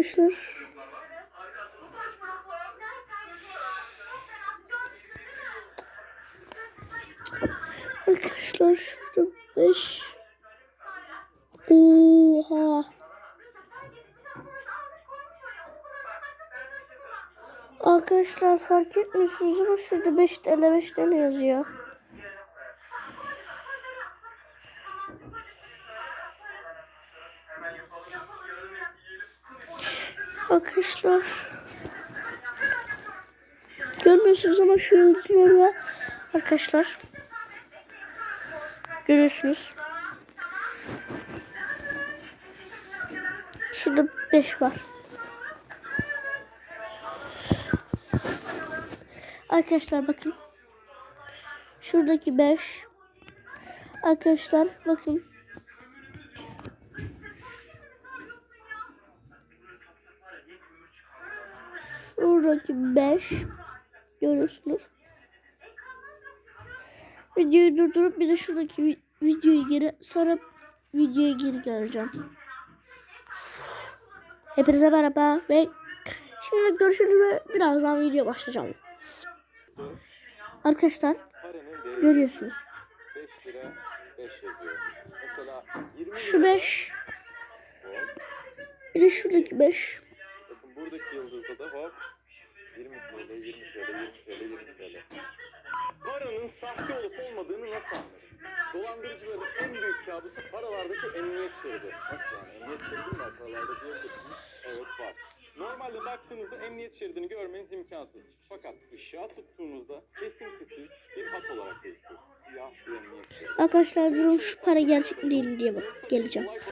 Arkadaşlar. Arkadaşlar şurada 5. Oha. Arkadaşlar fark etmiyorsunuz ama şurada 5 TL 5 TL yazıyor. Arkadaşlar. Görmüyorsunuz ama şu yıldızın orada. Arkadaşlar. Görüyorsunuz. Şurada 5 var. Arkadaşlar bakın. Şuradaki 5. Arkadaşlar bakın. Şuradaki 5. Görüyorsunuz. Videoyu durdurup bir de şuradaki vi- videoyu geri sarıp videoya geri geleceğim. Hepinize merhaba ve şimdi görüşürüz ve birazdan video başlayacağım. Arkadaşlar görüyorsunuz. 5 lira 5 yazıyor. Mesela 20 Şu lira 5 bir de şuradaki 5. bakın buradaki yıldızda da hop 20 TL, 20 TL, 20 TL, 20 TL. Paranın sahte olup olmadığını nasıl anlarız? Dolandırıcıların en büyük kabusu paralardaki emniyet şeridi. Nasıl yani? Emniyet şeridi mi var paralarda diyebilirsiniz. Evet var. Normalde baktığınızda emniyet şeridini görmeniz imkansız. Fakat ışığa tuttuğunuzda kesintisiz bir hat olarak gözüküyor. Arkadaşlar durun şu para gerçek mi değil mi diye bak geleceğim.